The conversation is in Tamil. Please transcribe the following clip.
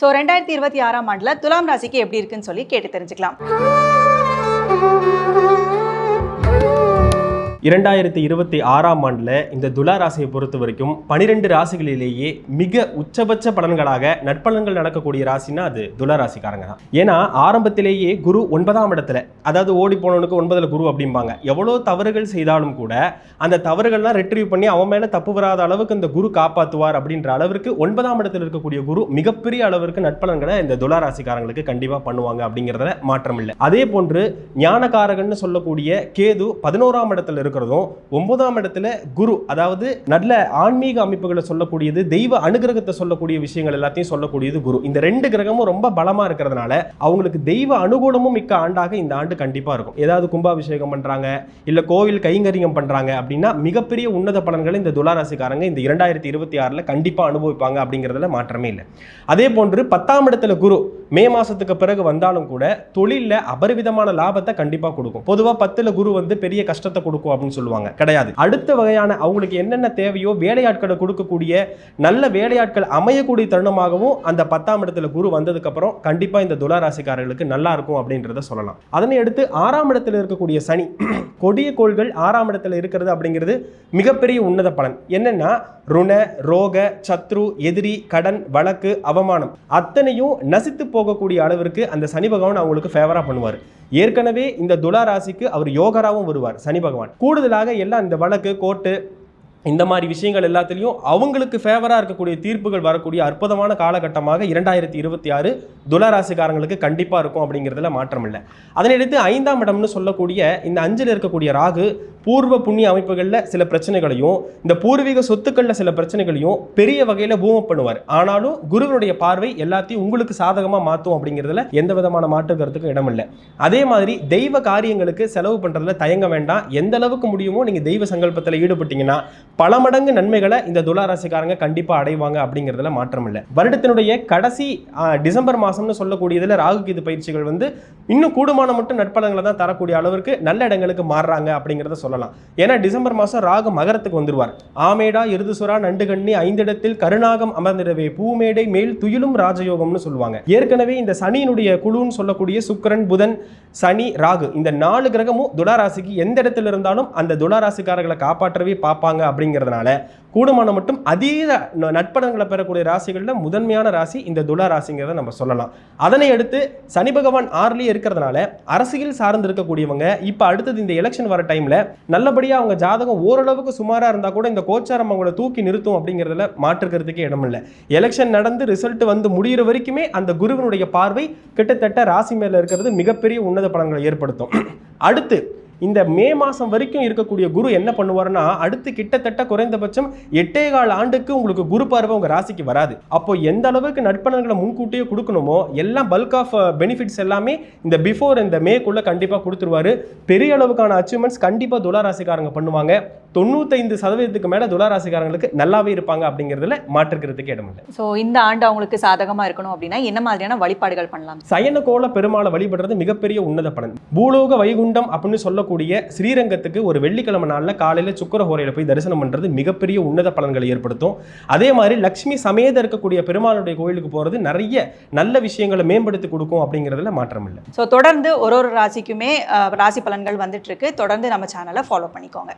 ஸோ ரெண்டாயிரத்தி இருபத்தி ஆறாம் ஆண்டுல துலாம் ராசிக்கு எப்படி இருக்குன்னு சொல்லி கேட்டு தெரிஞ்சுக்கலாம். இரண்டாயிரத்தி இருபத்தி ஆறாம் ஆண்டில் இந்த துலா ராசியை பொறுத்த வரைக்கும் பனிரெண்டு ராசிகளிலேயே மிக உச்சபட்ச பலன்களாக நற்பலன்கள் நடக்கக்கூடிய ராசினா அது துலா ராசிக்காரங்க தான். ஏன்னா ஆரம்பத்திலேயே குரு ஒன்பதாம் இடத்துல அதாவது ஓடி போனவனுக்கு ஒன்பதில் குரு அப்படிம்பாங்க. எவ்வளோ தவறுகள் செய்தாலும் கூட அந்த தவறுகள்லாம் ரெட்ரீவ் பண்ணி அவன் மேலே தப்பு வராத அளவுக்கு இந்த குரு காப்பாற்றுவார் அப்படின்ற அளவிற்கு ஒன்பதாம் இடத்துல இருக்கக்கூடிய குரு மிகப்பெரிய அளவிற்கு நட்பலன்களை இந்த துலா ராசிக்காரங்களுக்கு கண்டிப்பாக பண்ணுவாங்க அப்படிங்கிறதுல மாற்றம் இல்லை அதே போன்று ஞானகாரகன்னு சொல்லக்கூடிய கேது பதினோராம் இடத்துல இருக்கிறதும் ஒன்பதாம் இடத்துல குரு அதாவது நல்ல ஆன்மீக அமைப்புகளை சொல்லக்கூடியது தெய்வ அனுகிரகத்தை சொல்லக்கூடிய விஷயங்கள் எல்லாத்தையும் சொல்லக்கூடியது குரு. இந்த ரெண்டு கிரகமும் ரொம்ப பலமா இருக்கிறதுனால அவங்களுக்கு தெய்வ அனுகூலமும் மிக்க ஆண்டாக இந்த ஆண்டு கண்டிப்பா இருக்கும். ஏதாவது கும்பாபிஷேகம் பண்றாங்க இல்ல கோவில் கைங்கரியம் பண்றாங்க அப்படின்னா மிகப்பெரிய உன்னத பலன்களை இந்த துளாராசிக்காரங்க இந்த இரண்டாயிரத்தி இருபத்தி ஆறுல கண்டிப்பா அனுபவிப்பாங்க அப்படிங்கிறதுல மாற்றமே இல்லை. அதே போன்று பத்தாம் இடத்துல குரு மே மாசத்துக்கு பிறகு வந்தாலும் கூட தொழிலில் அபரிவிதமான லாபத்தை கண்டிப்பா கொடுக்கும். பொதுவா பத்துல குரு வந்து பெரிய கஷ்டத்தை கொடுக்கும் அப்படின்னு சொல்லுவாங்க. கிடையாது. அடுத்த வகையான அவங்களுக்கு என்னென்ன தேவையோ வேலையாட்களை கொடுக்கக்கூடிய நல்ல வேலையாட்கள் அமையக்கூடிய தருணமாகவும் அந்த பத்தாம் இடத்துல குரு வந்ததுக்கு அப்புறம் கண்டிப்பா இந்த துளாராசிக்காரர்களுக்கு நல்லா இருக்கும் அப்படின்றத சொல்லலாம். அதனை அடுத்து ஆறாம் இடத்துல இருக்கக்கூடிய சனி கொடிய கோள்கள் ஆறாம் இடத்துல இருக்கிறது அப்படிங்கிறது மிகப்பெரிய உன்னத பலன். என்னன்னா ருண ரோக சத்ரு எதிரி கடன் வழக்கு அவமானம் அத்தனையும் நசித்து போகக்கூடிய அளவிற்கு அந்த சனி பகவான் அவங்களுக்கு ஃபேவரா பண்ணுவார். ஏற்கனவே இந்த துலா ராசிக்கு அவர் யோகராவும் வருவார் சனி பகவான். கூடுதலாக எல்லாம் இந்த வழக்கு கோர்ட்டு இந்த மாதிரி விஷயங்கள் எல்லாத்துலேயும் அவங்களுக்கு ஃபேவராக இருக்கக்கூடிய தீர்ப்புகள் வரக்கூடிய அற்புதமான காலகட்டமாக இரண்டாயிரத்தி இருபத்தி ஆறு துளராசிக்காரங்களுக்கு கண்டிப்பாக இருக்கும் அப்படிங்கிறதுல மாற்றம் இல்லை அதனையடுத்து ஐந்தாம் இடம்னு சொல்லக்கூடிய இந்த அஞ்சில் இருக்கக்கூடிய ராகு பூர்வ புண்ணிய அமைப்புகளில் சில பிரச்சனைகளையும் இந்த பூர்வீக சொத்துக்களில் சில பிரச்சனைகளையும் பெரிய வகையில் பூம பண்ணுவார். ஆனாலும் குருவனுடைய பார்வை எல்லாத்தையும் உங்களுக்கு சாதகமாக மாற்றும் அப்படிங்கிறதுல எந்த விதமான மாற்று கருத்துக்கும் இடமில்லை. அதே மாதிரி தெய்வ காரியங்களுக்கு செலவு பண்ணுறதுல தயங்க வேண்டாம். எந்த அளவுக்கு முடியுமோ நீங்கள் தெய்வ சங்கல்பத்தில் ஈடுபட்டீங்கன்னா பல மடங்கு நன்மைகளை இந்த துளாராசிக்காரங்க கண்டிப்பாக அடைவாங்க அப்படிங்கிறதுல மாற்றம் இல்லை வருடத்தினுடைய கடைசி டிசம்பர் மாதம்னு சொல்லக்கூடியதில் ராகு கேது பயிற்சிகள் வந்து இன்னும் கூடுமான மட்டும் நட்பலங்களை தான் தரக்கூடிய அளவிற்கு நல்ல இடங்களுக்கு மாறுறாங்க அப்படிங்கிறத சொல்லலாம். ஏன்னா டிசம்பர் மாதம் ராகு மகரத்துக்கு வந்துடுவார் ஆமேடா இருதுசுரா நண்டுகண்ணி ஐந்திடத்தில் கருணாகம் அமர்ந்திடவே பூமேடை மேல் துயிலும் ராஜயோகம்னு சொல்லுவாங்க. ஏற்கனவே இந்த சனியினுடைய குழுன்னு சொல்லக்கூடிய சுக்கிரன் புதன் சனி ராகு இந்த நாலு கிரகமும் துளாராசிக்கு எந்த இடத்துல இருந்தாலும் அந்த துளாராசிக்காரர்களை காப்பாற்றவே பார்ப்பாங்க அப்படிங்கிறதுனால கூடுமான மட்டும் அதீத நட்பணங்களை பெறக்கூடிய ராசிகளில் முதன்மையான ராசி இந்த துலா ராசிங்கிறத நம்ம சொல்லலாம். அதனை அடுத்து சனி பகவான் ஆறுலேயே இருக்கிறதுனால அரசியல் சார்ந்து இருக்கக்கூடியவங்க இப்போ அடுத்தது இந்த எலெக்ஷன் வர டைமில் நல்லபடியாக அவங்க ஜாதகம் ஓரளவுக்கு சுமாராக இருந்தால் கூட இந்த கோச்சாரம் அவங்கள தூக்கி நிறுத்தும் அப்படிங்கிறதுல மாற்றுக்கிறதுக்கே இடமில்லை எலெக்ஷன் நடந்து ரிசல்ட் வந்து முடியிற வரைக்குமே அந்த குருவினுடைய பார்வை கிட்டத்தட்ட ராசி மேலே இருக்கிறது மிகப்பெரிய உன்னத பலன்களை ஏற்படுத்தும். அடுத்து இந்த மே மாதம் வரைக்கும் இருக்கக்கூடிய குரு என்ன பண்ணுவார்னா அடுத்து கிட்டத்தட்ட குறைந்தபட்சம் எட்டே கால் ஆண்டுக்கு உங்களுக்கு குரு பார்வை உங்கள் ராசிக்கு வராது. அப்போ எந்த அளவுக்கு நட்பலன்களை முன்கூட்டியே கொடுக்கணுமோ எல்லாம் பல்க் ஆஃப் பெனிஃபிட்ஸ் எல்லாமே இந்த பிஃபோர் இந்த மேக்குள்ளே கண்டிப்பாக கொடுத்துருவாரு. பெரிய அளவுக்கான அச்சீவ்மெண்ட்ஸ் கண்டிப்பாக துலா ராசிக்காரங்க பண்ணுவாங்க. தொண்ணூத்தைந்து சதவீதத்துக்கு மேலே துலா ராசிக்காரங்களுக்கு நல்லாவே இருப்பாங்க அப்படிங்கிறதுல மாற்றுக்கிறதுக்கு இடமில்லை ஸோ இந்த ஆண்டு அவங்களுக்கு சாதகமா இருக்கணும் அப்படின்னா என்ன மாதிரியான வழிபாடுகள் பண்ணலாம்? சயன கோல பெருமாளை வழிபடுறது மிகப்பெரிய உன்னத பலன். பூலோக வைகுண்டம் அப்படின்னு சொல்லக்கூடிய ஸ்ரீரங்கத்துக்கு ஒரு வெள்ளிக்கிழமை நாளில் காலையில் சுக்கரஹோரையில் போய் தரிசனம் பண்ணுறது மிகப்பெரிய உன்னத பலன்களை ஏற்படுத்தும். அதே மாதிரி லக்ஷ்மி சமேத இருக்கக்கூடிய பெருமாளுடைய கோயிலுக்கு போகிறது நிறைய நல்ல விஷயங்களை மேம்படுத்தி கொடுக்கும் அப்படிங்கிறதுல மாற்றம் இல்லை. ஸோ தொடர்ந்து ஒரு ஒரு ராசிக்குமே ராசி பலன்கள் வந்துட்டு இருக்கு. தொடர்ந்து நம்ம சேனலை ஃபாலோ பண்ணிக்கோங்க.